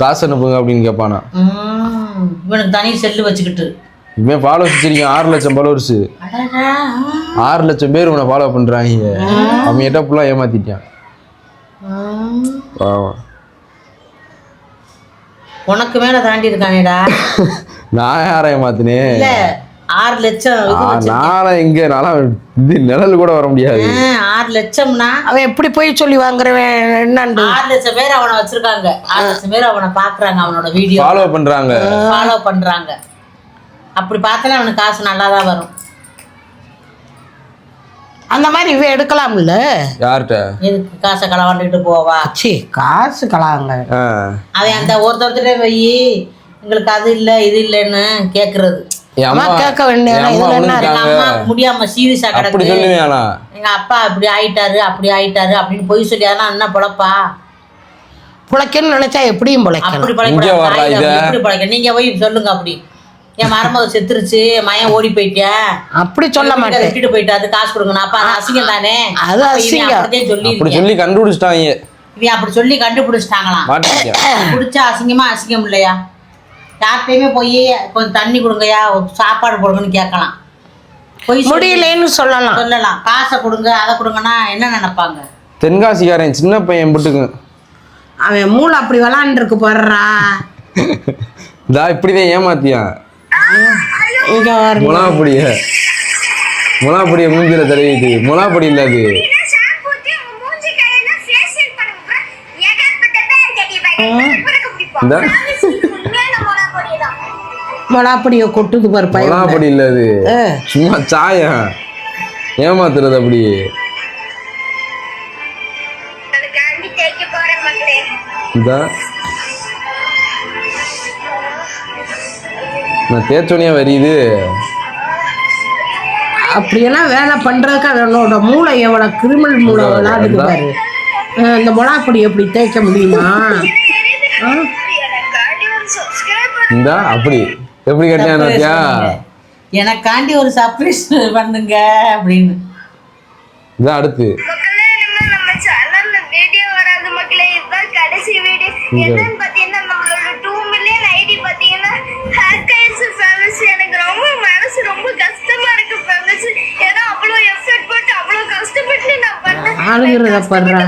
காசு அனுப்புங்க அப்படின்னு கேட்பானா. இவனுக்கு தனி செல்லு வச்சுக்கிட்டு. இவன் ஃபாலோ வச்சிருக்கீங்க ஆறு லட்சம் ஃபாலோவர்ஸ் ஆறு லட்சம் பேர் உன்னை ஃபாலோ பண்றாங்க. அவன் எட்ட ஃபுல்லாக ஏமாத்திட்டான். உனக்கு மேல தாண்டி இருக்கானேடா. நான் யாரை ஏமாத்தினேன்? ஆறு லட்சம் நாளை எங்க இது நிழல் கூட வர முடியாது. ஆறு லட்சம்னா அவன் எப்படி போய் சொல்லி வாங்குறவன் என்னண்டு? ஆறு லட்சம் பேர் அவனை வச்சிருக்காங்க. ஆறு லட்சம் பேர் அவனை பாக்குறாங்க அவனோட வீடியோ ஃபாலோ பண்றாங்க. ஃபாலோ பண்றாங்க. அப்படி பார்த்தாலே அவனுக்கு காசு நல்லா தான் வரும். அந்த மாதிரி இவன் எடுக்கலாம்ல? யார்கிட்ட? எதுக்கு? காசை களவாண்டுக்கிட்டு போவா? சி காசு கலாங்க. அவன் அந்த ஒருத்தொருத்தரே போய் எங்களுக்கு அது இல்ல இது இல்லைன்னு கேக்குறது. என் அம்மா கேட்க வேண்டிய அம்மா முடியாம சீரியஸா கிடக்கு. எங்க அப்பா இப்படி ஆயிட்டாரு அப்படி ஆயிட்டாரு அப்படின்னு பொய் சொல்லி அதெல்லாம் என்ன பொழப்பா? பிழைக்கணும்னு நினைச்சா எப்படியும் அப்படி பழைக்க? நீங்க போய் சொல்லுங்க அப்படி. என் மருமக செத்துருச்சு மயன் ஓடி போயிட்டேன் அப்படி சொல்ல மாட்டேன். விட்டுட்டு போயிட்டாரு காசு கொடுக்கணும் அப்ப அது அசிங்கம் தானே? அது அசிங்கம். அப்படியே சொல்லி சொல்லி கண்டுபிடிச்சிட்டாங்க. இவன் அப்படி சொல்லி கண்டுபிடிச்சிட்டாங்களாம். பிடிச்சா அசிங்கமா அசிங்கம் இல்லையா? யார்கிட்டயுமே போய் கொஞ்சம் தண்ணி கொடுங்கய்யா ஒரு சாப்பாடு கொடுங்கன்னு கேட்கலாம். போய் முடியலன்னு சொல்லலாம். சொல்லலாம். காசை கொடுங்க அதை கொடுங்கன்னா என்ன நினைப்பாங்க? தென்காசிக்காரன் சின்ன பையன் புட்டுக்கு. அவன் மூளை அப்படி விளாண்டுருக்கு போடுறா இதா இப்படிதான் ஏமாத்தியான் இங்க வர முலாப்பொடிய. முலாப்பொடிய மூஞ்சில தடவிட்டு முலாப்பொடி இல்ல அது. ஷாம்பு மொளாப்படியை கொட்டுது பாரு பையன் முலாப்பொடி இல்ல அது. சும்மா சாயம் ஏமாத்துறது அப்படி. நான் தேய்ச்சோனியா வரியுது. அப்படியெல்லாம் வேலை பண்றதுக்கு அவனோட மூளை எவ்வளவு கிரிமினல் மூளை விளாடுது பாரு. இந்த மொளாப்பொடி எப்படி தேய்க்க முடியுமா? இந்த அப்படி. எப்படி கட்டியான் பாத்தியா எனக்காண்டி ஒரு சர்ப்ரைஸ் பண்ணுங்க அப்படின்னு. இதான் அடுத்து. மக்களே இனிமே நம்ம சேனல்ல வீடியோ வராது மக்களே. இதுதான் கடைசி வீடியோ என்னன்னு பாத்தீங்கன்னா நம்மளோட டூ மில்லியன் ஐடி பாத்தீங்கன்னா ஹேக் ஆயிடுச்சு ஃபேமஸ் எனக்கு ரொம்ப மனசு ரொம்ப கஷ்டமா இருக்கு ஃபேமஸ் ஏன்னா அவ்வளவு எஃபர்ட் போட்டு அவ்வளவு கஷ்டப்பட்டு நான் பண்ணேன் ஆளுகிறத படுறா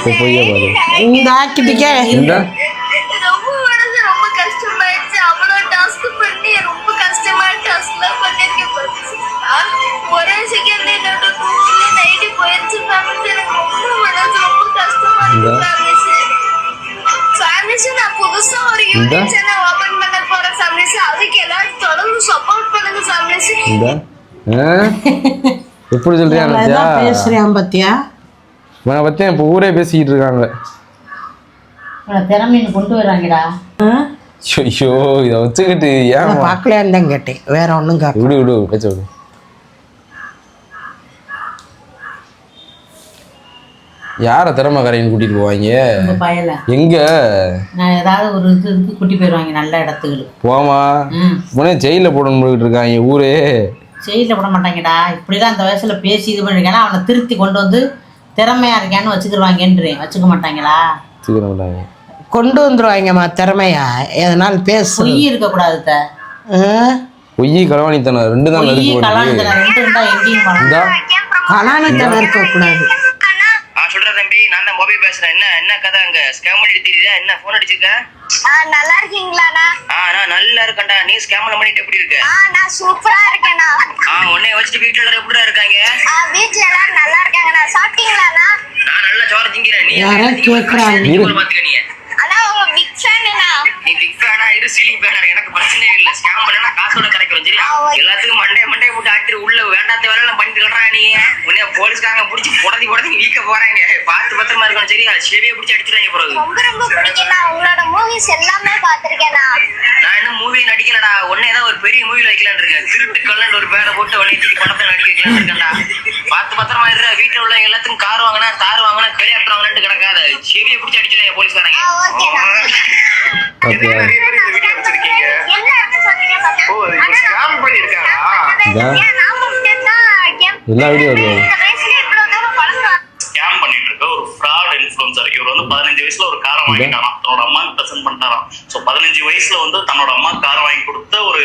தொட்டு அப்போ பொய்யா பாரு. ஃபேமஸ் இந்த ஆக்கிட்டுக்கே இந்த ரொம்ப மனசு ரொம்ப கஷ்டமாயிடுச்சு. அவ்வளவு டாஸ்க் பண்ணி ரொம்ப கஷ்டமான டாஸ்க்லாம் பண்ணிருக்கேன் பாத்துச்சு. நான் ஒரே செகண்ட்ல என்னோட கூகுளே நைட்டு போயிடுச்சு ஃபேமிலி எனக்கு ரொம்ப மனசு ரொம்ப கஷ்டமா இருக்கு. இந்த? ஃபேமிலி ஃபேமிலி நான் புதுசா ஒரு இந்த? யூடியூப் சேனல் ஓபன் பண்ண போறேன். ஃபேமிலி அதுக்கு எல்லாரும் தொடர்ந்து சப்போர்ட் பண்ணுங்க ஃபேமிலி இந்த. ஆ? எப்படி சொல்றியா நத்தியா அதான் பேசுறேன் பாத்தியா? இவனை பத்தி இப்போ ஊரே பேசிக்கிட்டு இருக்காங்க. திறமைன்னு கொண்டு வராங்கடா. ஐயோ இதை வச்சுக்கிட்டு ஏன் பார்க்கலையான்னு தான் கேட்டேன். வேற ஒன்றும் கேட்க விடு விடு பேச்ச விடு. யார திறமைக்காரைன்னு கூட்டிட்டு போவாங்க? எங்க? நான் ஏதாவது ஒரு இது இதுக்கு கூட்டி போயிடுவாங்க நல்ல இடத்துக்கு போமா உடனே ஜெயில போடணும் இருக்காங்க ஊரே. செயலில் விட மாட்டாங்கடா. இப்படிதான் அந்த வயசுல பேசி இது பண்ணிருக்கேன்னா அவனை திருத்தி கொண்டு வந்து திறமையா இருக்கான்னு வச்சுக்கிருவாங்கன்றேன் வச்சுக்க மாட்டாங்களா? சீக்கிரம் மாட்டாங்க. கொண்டு வந்துருவாங்கம்மா திறமையா. எதனாலும் பேசு. பொய் இருக்கக்கூடாது? பொய் களவாணித்தனம் ரெண்டு தான் கலாச்சாரம் ரெண்டு இருந்தா எங்கேயும் கலாணித்தனம் இருக்கக்கூடாது. மொபைல் பேசுறேன் என்ன என்ன கதை அங்க? ஸ்கேம் பண்ணிட்டு தெரியுதா? என்ன போன் அடிச்சிருக்க? நல்லா இருக்கீங்களாண்ணா? ஆ நான் நல்லா இருக்கேன்டா. நீ ஸ்கேம் பண்ணிட்டு எப்படி இருக்க? ஆ நான் சூப்பரா இருக்கேண்ணா. ஆ உன்னை வச்சுட்டு வீட்டுல எல்லாரும் எப்படிடா இருக்காங்க? ஆ, வீட்ல எல்லாரும் நல்லா இருக்காங்கண்ணா. சாப்பிட்டீங்களாண்ணா? நான் நல்லா சோறு திங்கிறேன். நீ யாரோ கேக்குறாங்க. நீ. நீ ஃபேனா இரு சீலிங் ஃபேனா எனக்கு பிரச்சனையே இல்ல. ஸ்கேம் பண்ணா காசோட கிடைக்கும் சரியா. எல்லாத்துக்கும் மண்டே மண்டே போட்டு ஆக்கிட்டு உள்ள வேண்டாத வேலை எல்லாம் பண்ணிட்டு இருக்கா நீ. உன்னை போலீஸ்காரங்க புடிச்சு புடதி புடதி வீக்க போறாங்க. பார்த்து பத்திரமா இருக்கணும் சரியா? செவியை பிடிச்சி அடிச்சிடாங்க போறது ரொம்ப ரொம்ப பிடிக்கும்ண்ணா உங்களோட மூவிஸ் எல்லாமே பார்த்திருக்கேண்ணா நான். இன்னும் மூவி நடிக்கலடா. உடனே தான் ஒரு பெரிய மூவில வைக்கலாம்னு இருக்கேன். திருட்டு கல்லன் ஒரு பேரை போட்டு உடனே தூக்கி படத்தை நடிக்க வைக்கலாம்னு இருக்கேன்டா. பார்த்து பத்திரமா இருடா. வீட்டுல உள்ள எல்லாத்துக்கும் கார் வாங்கினா தார் வாங்கினா இருக்க ஒரு ஃப்ராட் இன்ஃபுளுசர் இவர் வந்து பதினஞ்சு வயசுல ஒரு காரை வாங்கிட்டாராம். தன்னோட அம்மாக்கு பிரசன்ட் பண்ணிட்டாராம். ஸோ பதினஞ்சு வயசுல வந்து தன்னோட அம்மா காரை வாங்கி கொடுத்த ஒரு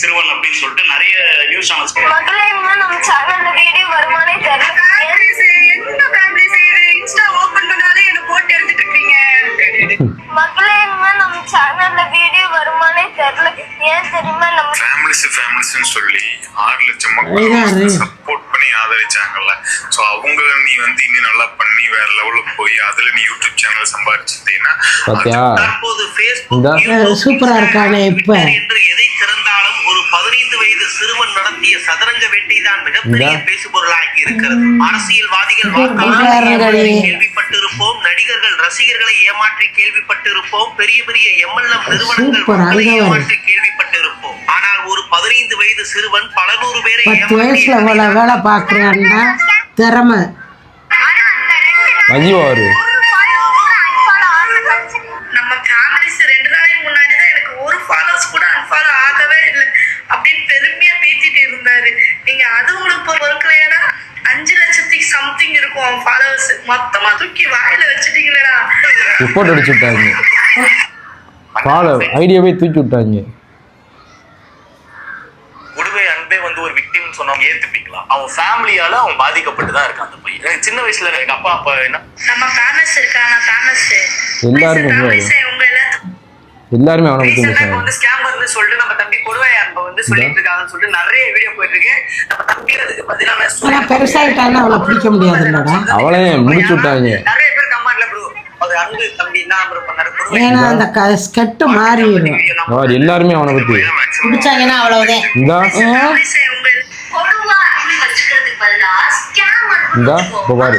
சிறுவன் அப்படின்னு சொல்லிட்டு நிறைய நியூஸ் சேனல்ஸ் ஃபேமிலிஸ்னு சொல்லி ஆறு லட்சம். மக்கள் சப்போர்ட் பண்ணி ஆதரிச்சாங்கல்ல ஸோ அவங்கள நீ வந்து இன்னும் நல்லா பண்ணி வேற லெவலுக்கு போய் அதுல நீ யூடியூப் சேனல். Facebook சூப்பரா இருக்கானே இப்ப என்று எதை திறந்தாலும் ஒரு பதினைந்து வயது சிறுவன் நடத்திய சதுரங்க வேட்டை தான் மிகப்பெரிய. பேசுபொருளாகி இருக்கிறது. வாக்காளர்களை கேள்விப்பட்டிருப்போம். நடிகர்கள் ரசிகர்களை ஏமாற்றி கேள்விப்பட்டிருப்போம். பெரிய பெரிய எம்எல்எம் நிறுவனங்கள் மக்களை ஏமாற்றி கேள்விப்பட்டிருப்போம். ஆனால் ஒரு பதினைந்து வயது சிறுவன் பல நூறு பேரை பத்து வயசுல இவ்வளவு வேலை பாக்குறான்னா திறமை. கழிச்சு. நம்ம ஃபேமிலிஸ் ரெண்டு நாளைக்கு முன்னாடி தான் எனக்கு ஒரு ஃபாலோவர்ஸ் கூட அன்ஃபாலோ ஆகவே இல்லை. அப்படின்னு பெருமையா பேசிட்டு இருந்தாரு. நீங்க அது உங்களுக்கு இப்போ பொறுக்கலையாடா அஞ்சு லட்சத்துக்கு சம்திங் இருக்கும் அவன் ஃபாலோவர்ஸ் மொத்தமா தூக்கி வாயில வச்சுட்டீங்களேடா. ரிப்போர்ட் அடிச்சு விட்டாங்க. ஃபாலோ ஐடியாவே தூக்கி விட்டாங்க. உடுவை அன்பே வந்து ஒரு விக்டிம் சொன்னவங்க ஏத்துப்பீங்களா? அவன் ஃபேமிலியால அவன் பாதிக்கப்பட்டு தான் இருக்கான் அந்த பையன். சின்ன வயசுல எங்க அப்பா அப்பா என்ன? நம்ம ஃபேமஸ் இருக்காங்க ஃபேமஸ் எல்லாருக்கும் ஃபேமஸ் உங்க எல்லாருமே அவனை பத்தி பேசுறாங்க. வந்து ஸ்கேமர்னு சொல்லிட்டு நம்ம தம்பி கொடுவை அன்பை வந்து சொல்லிட்டு இருக்காங்கன்னு சொல்லிட்டு நிறைய வீடியோ போயிட்டு இருக்கு நம்ம தம்பி அதுக்கு பதிலா நான் ஆனா சொல்லி- பெருசாயிட்டான்னா அவளை பிடிக்க முடியாதுல்லடா. அவளையே முடிச்சு விட்டாங்க. நிறைய பேர் கமெண்ட்ல ப்ரோ அது அன்பு தம்பி என்ன ப்ரோ பண்ணாரு. ஏன்னா அந்த ஸ்கெட்டு மாறிடும். அவர் எல்லாருமே அவனை பத்தி. பிடிச்சாங்கன்னா அவ்வளவுதான் இந்தா. இந்தா. இப்ப பாரு.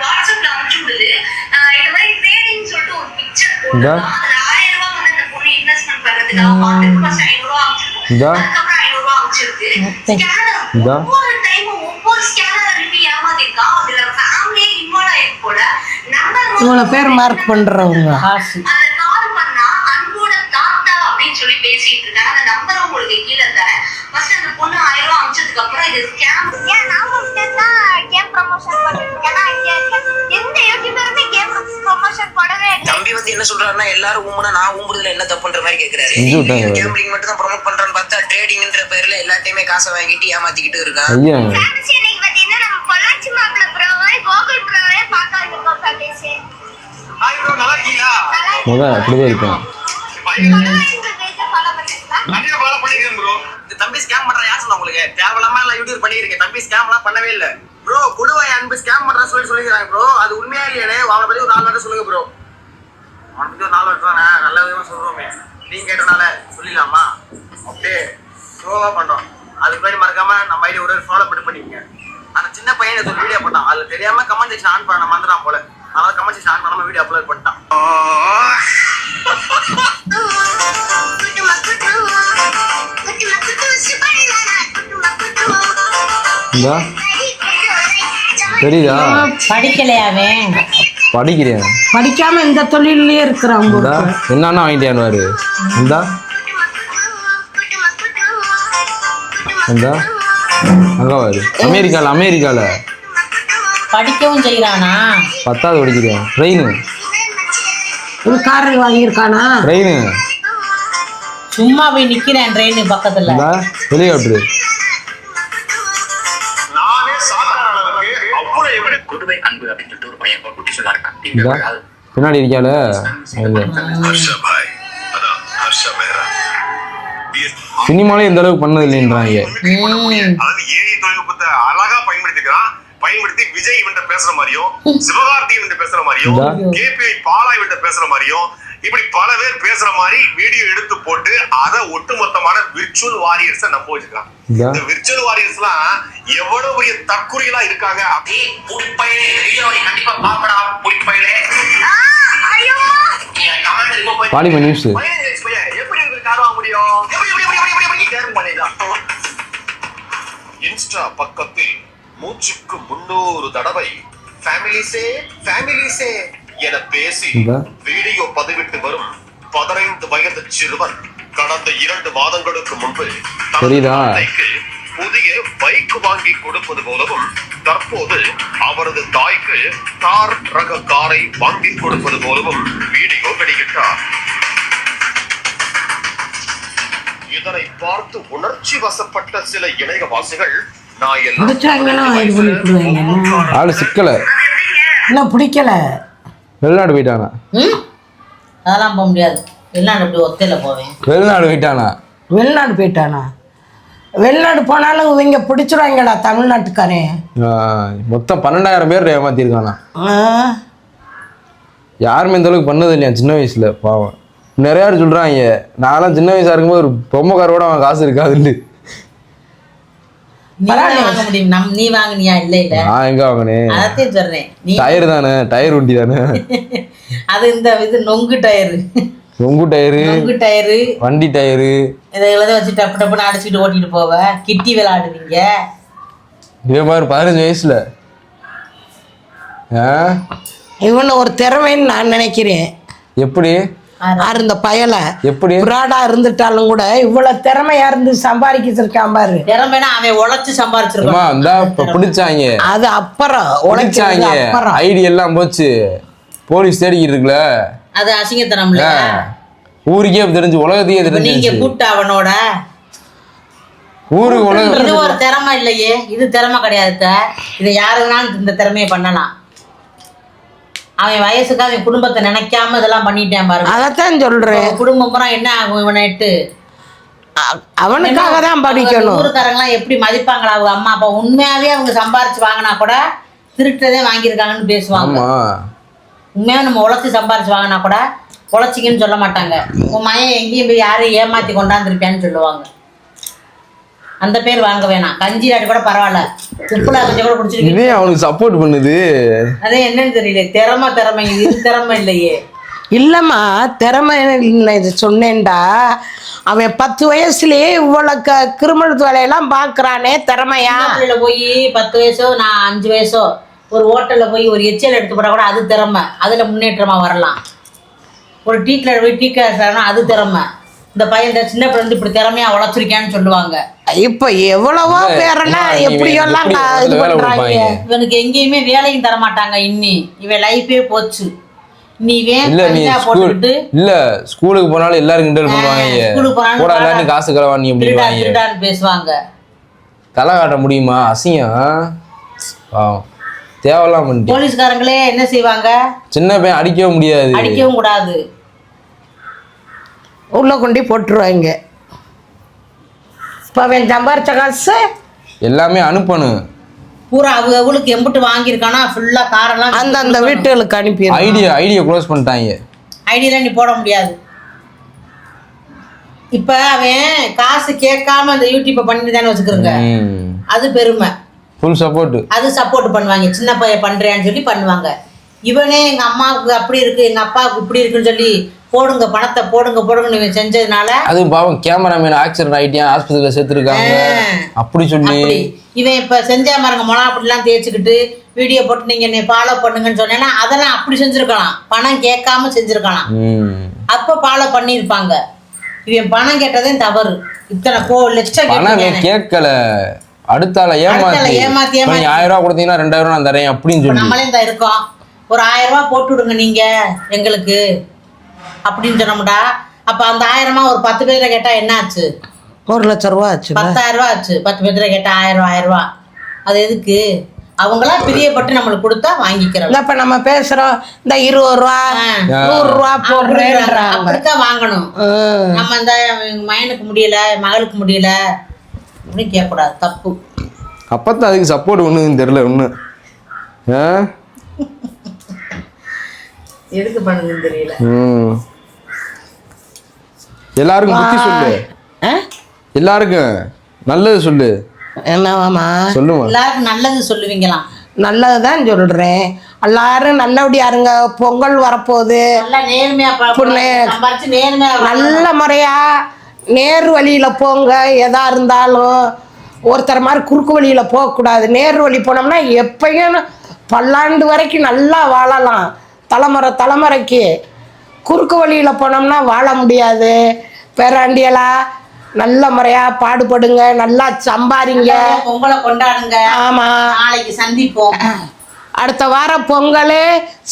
பாத்துட்டு first 500 ரூபாய் அனுப்பிச்சிருக்கும். இந்தா. அதுக்கப்புறம் 500 ரூபாய் அனுப்பிச்சிருக்கு. ப்ரமோஷன் பண்ணிட்டு இருக்கேன் இங்க இருக்க எந்த யூடியூபருமே கேம் ப்ரமோஷன் பண்ணவே இல்லை. தம்பி வந்து என்ன சொல்றாருன்னா எல்லாரும் ஊம்புனா நான் ஊம்புறதுல என்ன தப்புன்ற மாதிரி கேக்குறாரு. கேம்பிளிங் மட்டும் தான் ப்ரோமோட் பண்றான்னு பார்த்தா ட்ரேடிங்ன்ற பேர்ல எல்லாத்தையுமே காசை வாங்கிட்டு ஏமாத்திக்கிட்டு இருக்கான் ஐயா. ஃபேன்சி இன்னைக்கு பார்த்தீங்கன்னா நம்ம பொள்ளாச்சி மாப்பிள்ள ப்ரோவை கோகுல் ப்ரோவே பார்க்க வந்திருக்கோம் ஃபேமிலிஸ் ஹாய் ப்ரோ நல்லா இருக்கீங்களா? முத அப்படிதான் இருக்கான். ஃபாலோ பண்ணுறீங்களா நிறைய ஃபாலோ பண்ணிருக்கேன் ப்ரோ இந்த தம்பி ஸ்கேம் பண்ற யார் சொன்னா உங்களுக்கு? தேவையில்லாம எல்லாம் யூடியூப் பண்ணிருக்கேன் தம்பி ஸ்கேம் எல்லாம் பண்ணவே இல்ல. ப்ரோ கொடுவாய் அன்பு ஸ்கேம் பண்ற சொல்லி சொல்லிக்கிறாங்க ப்ரோ அது உண்மையா இல்லையானே? அவனை பத்தி ஒரு நாலு வார்த்தை சொல்லுங்க ப்ரோ அவனை பத்தி ஒரு நாலு வார்த்தை தானே? நல்ல விதமா சொல்றோமே. நீங்க கேட்டனால சொல்லிடலாமா? அப்படியே ஸ்லோவா பண்றோம். அதுக்கு மாதிரி மறக்காம நம்ம ஐடியா ஒரு ஃபாலோ பண்ணி பண்ணிக்கங்க அந்த சின்ன பையன் ஒரு வீடியோ பண்ணான் அதுல தெரியாம கமெண்ட் செக்ஷன் ஆன் பண்ண மறந்துடான் போல. அதனால கமெண்ட் செக்ஷன் ஆன் பண்ணாம வீடியோ அப்லோட் பண்ணிட்டான். இந்தா. தெரியுதா? படிக்கலையாவே படிக்கிறேன். படிக்காம இந்த தொழிலே இருக்கிறான் இந்தா என்னன்னா வாங்கிட்டியான்னு இந்தா. இந்தா. அங்க வாரு. அமெரிக்கால அமெரிக்கால. படிக்கவும் செய்யறானா பத்தாவது படிக்கிறேன். ட்ரெயின் ஒரு கார் வாங்கியிருக்கானா? ட்ரெயின் சும்மா போய் நிக்கிறேன் ட்ரெயின் பக்கத்துல. இந்தா ஹெலிகாப்டர் குடுவை அன்பு அப்படின்னு சொல்லிட்டு ஒரு பையன் குட்டி சொல்லா இருக்கான். பின்னாடி இருக்கால சினிமாலே இந்த அளவுக்கு பண்ணது இல்லைன்றாங்க அதாவது ஏஐ தொழில்நுட்பத்தை அழகா பயன்படுத்திக்கிறான். பயன்படுத்தி விஜய் இவன்ட்ட பேசுற மாதிரியும் சிவகார்த்தி இவன்ட்ட பேசுற மாதிரியும். கேபிஐ பாலா இவன்ட்ட பேசுற மாதிரியும் இப்படி பல பேர் பேசுற மாதிரி வீடியோ எடுத்து போட்டு அதை ஒட்டுமொத்தமான விர்ச்சுவல் வாரியர்ஸ நம்ப வச்சுக்கிறான் இதா. இந்த விர்ச்சுவல் வாரியர்ஸ் எல்லாம் எவ்வளவு பெரிய தற்குறிகளா இருக்காங்க? அப்படி புடிப்பயலே வீடியோ நீ கண்டிப்பா புடிப்பயலே பாலிமர் நியூஸ் எப்படி கார் வாங்க முடியும்? இன்ஸ்டா பக்கத்தில் மூச்சுக்கு முன்னூறு தடவை ஃபேமிலிஸே ஃபேமிலிஸே என பேசி? வீடியோ பதிவிட்டு வரும் பதினைந்து வயது சிறுவன் கடந்த இரண்டு மாதங்களுக்கு முன்பு புதிய பைக் வாங்கி கொடுப்பது போலவும் தற்போது அவரது தாய்க்கு கார் ரக காரை வாங்கி கொடுப்பது போலவும் வீடியோ வெளியிட்டார். இதனை பார்த்து உணர்ச்சி வசப்பட்ட சில இணையவாசிகள் நான் எல்லாம் சிக்கல. இன்னும் பிடிக்கல. வெளிநாடு போயிட்டானா? ம்? அதெல்லாம் போக முடியாது. வெளிநாடு அப்படி ஒத்தையில் போவேன்? வெளிநாடு போயிட்டானா? வெளிநாடு போயிட்டானா? வெளிநாடு போனாலும் இவங்க பிடிச்சிருவாங்கடா தமிழ்நாட்டுக்காரன் ஆ, மொத்தம் பன்னெண்டாயிரம் பேர் ஏமாத்திருக்கானா? யாருமே இந்த அளவுக்கு பண்ணது இல்லையா சின்ன வயசுல? பாவம். நிறைய பேர் சொல்றாங்க நான்லாம் சின்ன வயசா இருக்கும்போது ஒரு பொம்மைக்காரோட அவன் காசு இருக்காதுன்னு. நீ தானே வாங்க முடியும் நம் நீ வாங்குனியா? இல்லை இல்லை. நான் எங்க வாங்கினேன் அதையும் சொல்றேன். நீ டயர் தானே? டயர் வண்டி தானே? அது இந்த இது நொங்கு டயரு ரொங்கு டயரு நொங்கு டயரு வண்டி டயரு இதை எழுத வச்சு டப்பு டப்புன்னு அடிச்சுட்டு ஓட்டிட்டு போவ. கிட்டி விளையாடுவீங்க இவன் பாரு பதினஞ்சு வயசுல. ஆ? இவனை ஒரு திறமைன்னு நான் நினைக்கிறேன். எப்படி? யார் இந்த பயலை. எப்படி? புராடா இருந்துட்டாலும் கூட இவ்வளவு திறமையா இருந்து சம்பாதிக்கிச்சிருக்கான் பாரு. திறமைனா அவன் உழைச்சு அம்மா சம்பாரிச்சிருக்கான் இந்தா இப்ப பிடிச்சாங்க. அது அப்புறம் உழைச்சாங்க அப்புறம். ஐடி எல்லாம் போச்சு. போலீஸ் தேடிக்கிட்டு இருக்குல்ல? அது அசிங்கத்தனம்ல. ஊருக்கே தெரிஞ்சு உலகத்தையே இப்ப நீங்க தெரிஞ்சு கூப்பிட்ட அவனோட. ஊருக்கு இது உலகம் ஒரு திறமை இல்லையே. இது திறமை கிடையாது. இதை யாரு வேணாலும் இந்த திறமையை பண்ணலாம். அவன் வயசுக்கு அவன் குடும்பத்தை நினைக்காம இதெல்லாம் பண்ணிட்டேன் பாருங்க அதைத்தான் சொல்றேன். குடும்பம் பூரா என்ன ஆகும் இவனை இட்டு? அ- அவனுக்காக தான் படிக்கணும். ஊருக்காரங்களாம் எப்படி மதிப்பாங்களா? அவங்க அம்மா அப்பா உண்மையாவே அவங்க சம்பாரிச்சு வாங்கினா கூட திருட்டதே வாங்கியிருக்காங்கன்னு பேசுவாங்க. ஆமா. உண்மையாக நம்ம உழைச்சி சம்பாரிச்சு வாங்கினா கூட உழைச்சிங்கன்னு சொல்ல மாட்டாங்க. உன் மயன் எங்கேயும் போய் யாரையும் ஏமாத்தி கொண்டாந்துருப்பியான்னு சொல்லுவாங்க. அந்த பேர் வாங்க வேணாம். கஞ்சி ஆட்டு கூட பரவாயில்ல. இதே அவனுக்கு சப்போர்ட் பண்ணுது. அதே என்னன்னு தெரியல. திறமை திறமை. இது திறமை இல்லையே. இல்லம்மா திறமை இது சொன்னேன்டா. அவன் பத்து வயசுலயே இவ்வளவு க கிரிமினல் வேலையெல்லாம் பார்க்கறானே திறமையா? போய் பத்து வயசோ நான் அஞ்சு வயசோ ஒரு ஹோட்டலில் போய் ஒரு எச்சல் எடுத்து போட்டால் கூட அது திறமை. அதில் முன்னேற்றமாக வரலாம். ஒரு டீ போய் டீ கடை அது திறமை. இந்த பையன் சின்ன பிள்ளை வந்து இப்படி திறமையா உழைச்சிருக்கேன்னு சொல்லுவாங்க. இப்ப எவ்வளவோ பேரெல்லாம் எப்படியெல்லாம் இது வேலை பண்றாங்க? இவனுக்கு எங்கேயுமே வேலையும் தர மாட்டாங்க இன்னி. இவன் லைஃபே போச்சு. நீ இல்ல நீ ஸ்கூல் இல்ல ஸ்கூலுக்கு போனாலும் எல்லாரும் கிண்டல் பண்ணுவாங்க. கூட எல்லாரும் காசு திருடா அப்படிவாங்க திருடான்னு பேசுவாங்க. தலை காட்ட முடியுமா? அசிங்கம் தேவையில்லாம் போலீஸ்காரங்களே என்ன செய்வாங்க? சின்ன பையன் அடிக்கவும் முடியாது. அடிக்கவும் கூடாது. உள்ள கொண்டு போட்டுருவாங்க. இப்ப அவன் சம்பாரிச்ச காசு எல்லாமே அனுப்பணும் பூரா அவங்க அவளுக்கு எம்பிட்டு வாங்கியிருக்கானா ஃபுல்லா காரெல்லாம் அந்த அந்த வீட்டுகளுக்கு அனுப்பிடுவான் ஐடியா ஐடியா க்ளோஸ் பண்ணிட்டாங்க. ஐடியில நீ போட முடியாது. இப்ப அவன் காசு கேட்காம அந்த யூடியூப்பை பண்ணி தானே வச்சுக்கிறோங்க அது பெருமை. ஃபுல் சப்போர்ட் அது சப்போர்ட் பண்ணுவாங்க. சின்ன பையன் பண்றேன்னு சொல்லி பண்ணுவாங்க. இவனே எங்க அம்மாவுக்கு அப்படி இருக்கு எங்க அப்பாவுக்கு இப்படி இருக்குன்னு சொல்லி போடுங்க பணத்தை போடுங்க போடுங்கன்னு இவன் செஞ்சதுனால. அது பாவம் கேமராமேன் ஆக்சிடென்ட் ஆயிட்டியா ஆஸ்பத்திரியில சேர்த்துருக்காங்க. அப்படி சொல்லி. இவன் இப்ப செஞ்சா பாருங்க மொளா அப்படிலாம் தேய்ச்சிக்கிட்டு வீடியோ போட்டு நீங்க என்னை ஃபாலோ பண்ணுங்கன்னு சொன்னேன்னா அதெல்லாம் அப்படி செஞ்சிருக்கலாம். பணம் கேட்காம செஞ்சிருக்கலாம். அப்ப ஃபாலோ பண்ணியிருப்பாங்க. இவன் பணம் கேட்டதே தவறு. இத்தனை கோ லட்சம். கேட்கல. அடுத்தால ஏமாத்தி. ஏமாத்தி, நீ ஆயிரம் ரூபா கொடுத்தீங்கன்னா ரெண்டாயிரம் ரூபா நான் தரேன் அப்படின்னு சொல்லி. நம்மளே இந்த இருக்கோம். ஒரு ஆயிரம் ரூபாய் போட்டு விடுங்க நீங்க எங்களுக்கு. அப்படின்னு சொன்னோம்டா. அப்ப அந்த ஆயிரமா ஒரு பத்து பேர்ல கேட்டா என்ன ஆச்சு? ஒரு லட்ச ரூபா ஆச்சு பத்தாயிரம் ரூபாய் ஆச்சு. பத்து பேர்ல கேட்டா ஆயிரம் ரூபாய் ஆயிரம் ரூபாய் அது எதுக்கு? அவங்களா பிரியப்பட்டு நம்மளுக்கு கொடுத்தா வாங்கிக்கிறோம். இல்ல இப்ப நம்ம பேசுறோம் இந்த இருபது ரூபா நூறு ரூபா அப்படித்தான் வாங்கணும். நம்ம இந்த மயனுக்கு முடியல மகளுக்கு முடியல. அப்படின்னு கேட்கக்கூடாது தப்பு. அப்பத்தான் அதுக்கு சப்போர்ட் ஒண்ணுன்னு தெரியல ஒண்ணு. ஆ? எதுக்கு பண்ணுதுன்னு தெரியல. ம். எல்லாருக்கும் புத்தி சொல்லு. ஆ? எல்லாருக்கும் நல்லது சொல்லு. என்னவாமா சொல்லுமா. எல்லாருக்கும் நல்லது சொல்லுவீங்களாம். நல்லதுதான் சொல்றேன். எல்லாரும் நல்லபடியா இருங்க. பொங்கல் வரப்போகுது. நல்ல முறையா நேர் வழியில போங்க. எதா இருந்தாலும் ஒருத்தர் மாதிரி குறுக்கு வழியில் போகக்கூடாது. நேர் வழி போனோம்னா எப்பயும் பல்லாண்டு வரைக்கும் நல்லா வாழலாம். தலைமுறை தலைமுறைக்கு. குறுக்கு வழியில் போனோம்னா வாழ முடியாது. பேராண்டியலா நல்ல முறையாக பாடுபடுங்க நல்லா சம்பாரிங்க பொங்கலை கொண்டாடுங்க. ஆமாம் நாளைக்கு சந்திப்போம். அடுத்த வாரம் பொங்கல்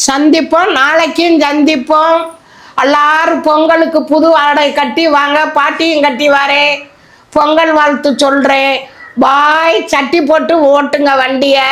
சந்திப்போம் நாளைக்கும் சந்திப்போம். எல்லாரும் பொங்கலுக்கு புது ஆடை கட்டி வாங்க பாட்டியும் கட்டி வரேன் பொங்கல் வாழ்த்து சொல்கிறேன் பாய் சட்டி போட்டு ஓட்டுங்க வண்டியை.